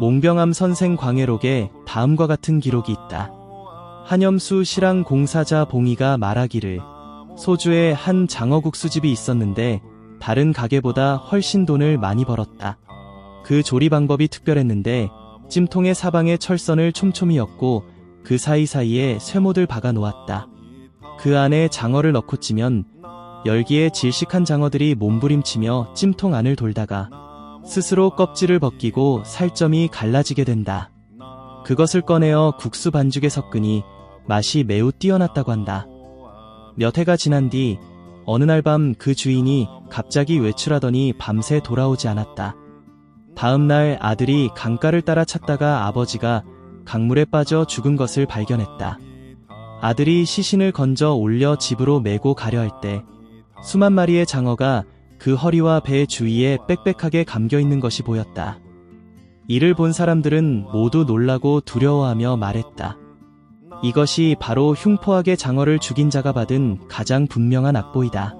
몽병암 선생 광해록에 다음과 같은 기록이 있다. 한염수 실랑 공사자 봉이가 말하기를 소주에 한 장어국수집이 있었는데 다른 가게보다 훨씬 돈을 많이 벌었다. 그 조리 방법이 특별했는데 찜통의 사방에 철선을 촘촘히 엮고 그 사이사이에 쇠못을 박아 놓았다. 그 안에 장어를 넣고 찌면 열기에 질식한 장어들이 몸부림치며 찜통 안을 돌다가 스스로 껍질을 벗기고 살점이 갈라지게 된다. 그것을 꺼내어 국수 반죽에 섞으니 맛이 매우 뛰어났다고 한다. 몇 해가 지난 뒤 어느 날 밤 그 주인이 갑자기 외출하더니 밤새 돌아오지 않았다. 다음 날 아들이 강가를 따라 찾다가 아버지가 강물에 빠져 죽은 것을 발견했다. 아들이 시신을 건져 올려 집으로 메고 가려 할 때 수만 마리의 장어가 그 허리와 배 주위에 빽빽하게 감겨 있는 것이 보였다. 이를 본 사람들은 모두 놀라고 두려워하며 말했다. 이것이 바로 흉포하게 장어를 죽인 자가 받은 가장 분명한 악보이다.